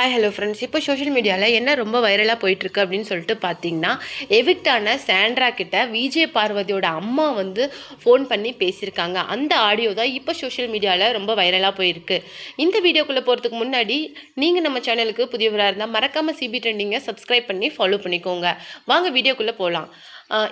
Hi hello friends இப்போ social மீடியாவில் என்ன ரொம்ப வைரலாக போயிட்டுருக்கு அப்படின்னு சொல்லிட்டு பார்த்தீங்கன்னா எவிக்டான சாண்ட்ரா கிட்ட விஜய் பார்வதியோட அம்மா வந்து ஃபோன் பண்ணி பேசியிருக்காங்க. அந்த ஆடியோ தான் இப்போ சோஷியல் மீடியாவில் ரொம்ப வைரலாக போயிருக்கு. இந்த வீடியோக்குள்ளே போகிறதுக்கு முன்னாடி நீங்கள் நம்ம சேனலுக்கு புதியவராக இருந்தால் மறக்காமல் சிபி ட்ரெண்டிங்கை சப்ஸ்கிரைப் பண்ணி ஃபாலோ பண்ணிக்கோங்க. வாங்க வீடியோக்குள்ளே போகலாம்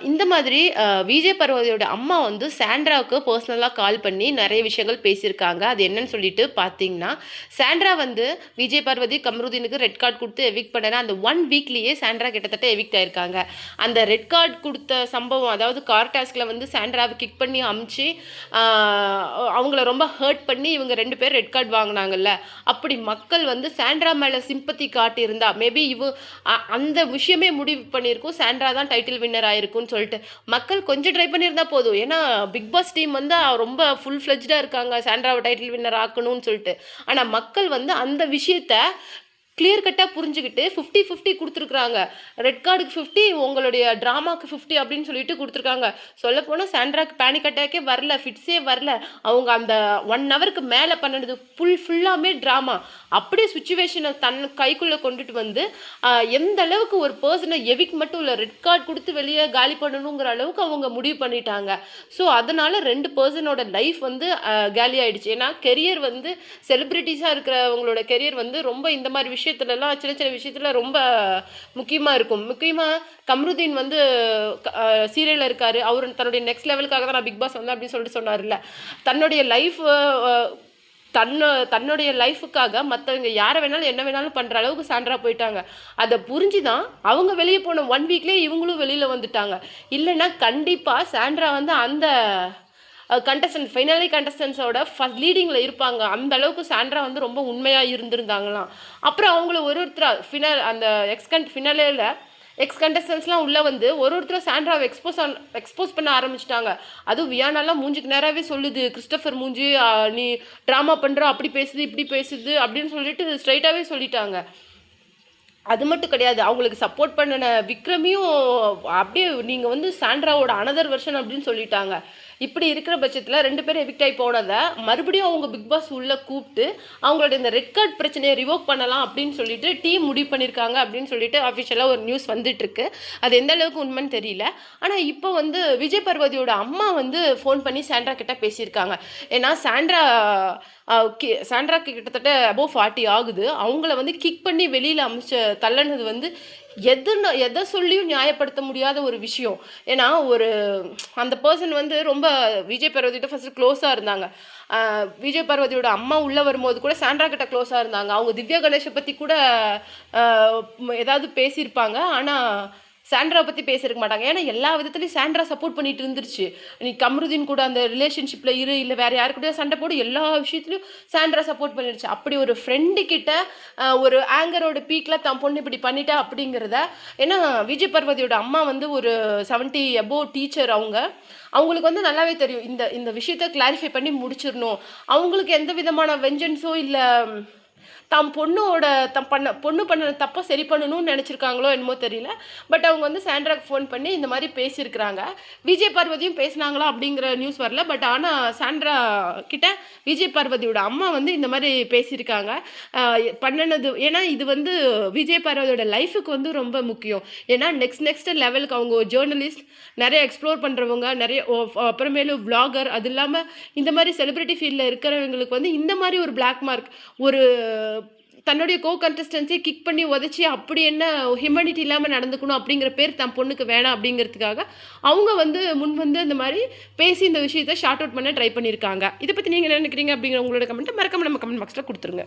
இந்த மாதிரி விஜய் பர்வதியோட அம்மா வந்து சாண்ட்ராவுக்கு பர்சனலாக கால் பண்ணி நிறைய விஷயங்கள் பேசியிருக்காங்க. அது என்னன்னு சொல்லிட்டு பார்த்தீங்கன்னா சாண்ட்ரா வந்து விஜய் பர்வதி கமருதீனுக்கு ரெட் கார்டு கொடுத்து எவிக் பண்ணனா அந்த ஒன் வீக்லேயே சாண்ட்ரா கிட்டத்தட்ட எவிக்ட் ஆயிருக்காங்க. அந்த ரெட் கார்டு கொடுத்த சம்பவம் அதாவது கார் டாஸ்கில் வந்து சாண்ட்ராவை கிக் பண்ணி அமுச்சு அவங்கள ரொம்ப ஹர்ட் பண்ணி இவங்க ரெண்டு பேர் ரெட் கார்டு வாங்கினாங்கல்ல. அப்படி மக்கள் வந்து சாண்ட்ரா மேலே சிம்பத்தி காட்டியிருந்தா மேபி இவ அ- அந்த விஷயமே முடிவு பண்ணியிருக்கும். சாண்ட்ரா தான் டைட்டில் வின்னர் இருக்கும்னு சொல்லிட்டு மக்கள் கொஞ்சம் ட்ரை பண்ணியிருந்தா போதும். ஏன்னா பிக் பாஸ் டீம் வந்து ரொம்ப ஃபுல் ஃப்ளெஜ்டாக இருக்காங்க. சாண்ட்ராவை டைட்டில் வின்னர் ஆக்கணும்னு சொல்லிட்டு. ஆனால் மக்கள் வந்து அந்த விஷயத்த கிளியர் கட்டாக புரிஞ்சுக்கிட்டு ஃபிஃப்டி ஃபிஃப்டி கொடுத்துருக்குறாங்க. ரெட் கார்டுக்கு ஃபிஃப்டி உங்களுடைய ட்ராமாக்கு ஃபிஃப்டி அப்படின்னு சொல்லிட்டு கொடுத்துருக்காங்க. சொல்லப்போனால் சாண்ட்ராக்கு பேனிக் அட்டாக்கே வரல ஃபிட்ஸே வரல. அவங்க அந்த ஒன் ஹவருக்கு மேலே பண்ணினது ஃபுல் ஃபுல்லாமே ட்ராமா அப்படியே சுச்சுவேஷனை தன் கைக்குள்ளே கொண்டுட்டு வந்து எந்த அளவுக்கு ஒரு பர்சனை எவிக் மட்டும் இல்லை ரெட் கார்டு கொடுத்து வெளியே காலி பண்ணணுங்கிற அளவுக்கு அவங்க முடிவு பண்ணிட்டாங்க. ஸோ அதனால் ரெண்டு பர்சனோட லைஃப் வந்து காலி ஆகிடுச்சு ஏன்னா கெரியர் வந்து செலிப்ரிட்டிஸாக இருக்கிறவங்களோட கெரியர் வந்து ரொம்ப இந்த மாதிரி விஷயம் விஷயத்துலலாம் சின்ன சின்ன விஷயத்துல ரொம்ப முக்கியமாக இருக்கும். முக்கியமாக கம்ருதீன் வந்து சீரியலில் இருக்கார். அவர் தன்னுடைய நெக்ஸ்ட் லெவலுக்காக தான் நான் பிக் பாஸ் வந்தேன் அப்படின்னு சொல்லிட்டு சொன்னார்ல தன்னுடைய லைஃப் தன்னு தன்னுடைய லைஃபுக்காக மற்றவங்க யாரை வேணாலும் என்ன வேணாலும் பண்ணுற அளவுக்கு சான்றா போயிட்டாங்க. அதை புரிஞ்சு தான் அவங்க வெளியே போன ஒன் வீக்லேயே இவங்களும் வெளியில் வந்துட்டாங்க. இல்லைன்னா கண்டிப்பாக சாண்ட்ரா வந்து அந்த கண்டஸ்டன்ட் ஃபைனலி கண்டஸ்டன்ஸோட ஃபஸ்ட் லீடிங்கில் இருப்பாங்க. அந்த அளவுக்கு சாண்ட்ரா வந்து ரொம்ப உண்மையாக இருந்திருந்தாங்களாம். அப்புறம் அவங்கள ஒரு ஒருத்தராக ஃபினல் அந்த எக்ஸ்கண்ட் ஃபினாலேயில் எக்ஸ் கண்டஸ்டன்ஸ்லாம் உள்ளே வந்து ஒரு ஒருத்தர் சாண்ட்ராவை எக்ஸ்போஸ் எக்ஸ்போஸ் பண்ண ஆரம்பிச்சிட்டாங்க. அதுவும் வியானாலாம் மூஞ்சுக்கு நேராகவே சொல்லுது கிறிஸ்டபர் மூஞ்சி நீ ட்ராமா பண்ணுற அப்படி பேசுது இப்படி பேசுது அப்படின்னு சொல்லிட்டு ஸ்ட்ரைட்டாகவே சொல்லிட்டாங்க. அது மட்டும் கிடையாது அவங்களுக்கு சப்போர்ட் பண்ணின விக்ரமியும் அப்படியே நீங்கள் வந்து சாண்ட்ராவோட அனதர் வெர்ஷன் அப்படின்னு சொல்லிட்டாங்க. இப்படி இருக்கிற பட்சத்தில் ரெண்டு பேரும் எவிக்ட் ஆகி போனதை மறுபடியும் அவங்க பிக் பாஸ் உள்ளே கூப்பிட்டு அவங்களோட இந்த ரெட் கார்டு பிரச்சனையை ரிவோக் பண்ணலாம் அப்படின்னு சொல்லிட்டு டீம் முடிவு பண்ணியிருக்காங்க அப்படின்னு சொல்லிட்டு அஃபிஷியலாக ஒரு நியூஸ் வந்துட்டு இருக்கு அது எந்த அளவுக்கு உண்மைன்னு தெரியல. ஆனால் இப்போ வந்து விஜய் பர்வதியோட அம்மா வந்து ஃபோன் பண்ணி சாண்ட்ரா கிட்ட பேசியிருக்காங்க. ஏன்னா சாண்ட்ரா சாண்ட்ராக்கு கிட்டத்தட்ட அபோவ் ஃபார்ட்டி ஆகுது. அவங்கள வந்து கிக் பண்ணி வெளியில் அமிச்ச தள்ளனது வந்து எது எதை சொல்லியும் நியாயப்படுத்த முடியாத ஒரு விஷயம். ஏன்னா ஒரு அந்த பர்சன் வந்து ரொம்ப விஜய் பர்வதிட்ட ஃபஸ்ட்டு க்ளோஸாக இருந்தாங்க. விஜய் பர்வதியோட அம்மா உள்ளே வரும்போது கூட சாண்ட்ரா கிட்ட க்ளோஸாக இருந்தாங்க. அவங்க திவ்யா கணேஷை பற்றி கூட ஏதாவது பேசியிருப்பாங்க. ஆனால் சாண்ட்ரா பற்றி பேசியிருக்க மாட்டாங்க. ஏன்னா எல்லா விதத்துலையும் சாண்ட்ரா சப்போர்ட் பண்ணிட்டு இருந்துருச்சு. நீ கம்ருதீன் கூட அந்த ரிலேஷன்ஷிப்பில் இரு இல்லை வேறு யாரு கூட சண்டை போடு எல்லா விஷயத்துலையும் சாண்ட்ரா சப்போர்ட் பண்ணிடுச்சு அப்படி ஒரு ஃப்ரெண்டு கிட்ட ஒரு ஆங்கரோட பீக்கில் தன் பொண்ணு இப்படி பண்ணிட்டா அப்படிங்கிறத ஏன்னா விஜய் பர்வதியோட அம்மா வந்து ஒரு செவன்ட்டி அபோவ் டீச்சர் அவங்க. அவங்களுக்கு வந்து நல்லாவே தெரியும். இந்த இந்த விஷயத்த கிளாரிஃபை பண்ணி முடிச்சிடணும். அவங்களுக்கு எந்த விதமான வெஞ்சன்ஸோ இல்லை தம் பொண்ணோட தம் பண்ண பொண்ணு பண்ண தப்பை சரி பண்ணணும்னு நினச்சிருக்காங்களோ என்னமோ தெரியல. பட் அவங்க வந்து சாண்ட்ராக்கு ஃபோன் பண்ணி இந்த மாதிரி பேசியிருக்கிறாங்க. விஜய் பார்வதியும் பேசினாங்களா அப்படிங்கிற நியூஸ் வரல. பட் ஆனால் சாண்ட்ரா கிட்ட விஜய் பார்வதியோட அம்மா வந்து இந்த மாதிரி பேசியிருக்காங்க. பண்ணினது ஏன்னா இது வந்து விஜய் பார்வதியோட லைஃபுக்கு வந்து ரொம்ப முக்கியம். ஏன்னா நெக்ஸ்ட் நெக்ஸ்ட் லெவலுக்கு அவங்க ஜேர்னலிஸ்ட் நிறைய எக்ஸ்ப்ளோர் பண்ணுறவங்க நிறைய அப்புறமேலும் அப்புறமேலு அது இல்லாமல் இந்த மாதிரி செலிபிரிட்டி ஃபீல்டில் இருக்கிறவங்களுக்கு வந்து இந்த மாதிரி ஒரு பிளாக் மார்க் ஒரு தன்னுடைய கோ கண்டஸ்டன்ஸே கிக் பண்ணி உதச்சி அப்படி என்ன ஹியூமனிட்டி இல்லாமல் நடந்துக்கணும் அப்படிங்கிற பேர் தன் பொண்ணுக்கு வேணாம் அப்படிங்கிறதுக்காக அவங்க வந்து முன் வந்து இந்த மாதிரி பேசி இந்த விஷயத்தை ஷார்ட் அவுட் பண்ண ட்ரை பண்ணியிருக்காங்க. இதை பற்றி நீங்கள் என்ன நினைக்கிறீங்க அப்படிங்கிற உங்களோட கமெண்ட்டை மறக்காம நம்ம கமெண்ட் பாக்ஸில் கொடுத்துருங்க.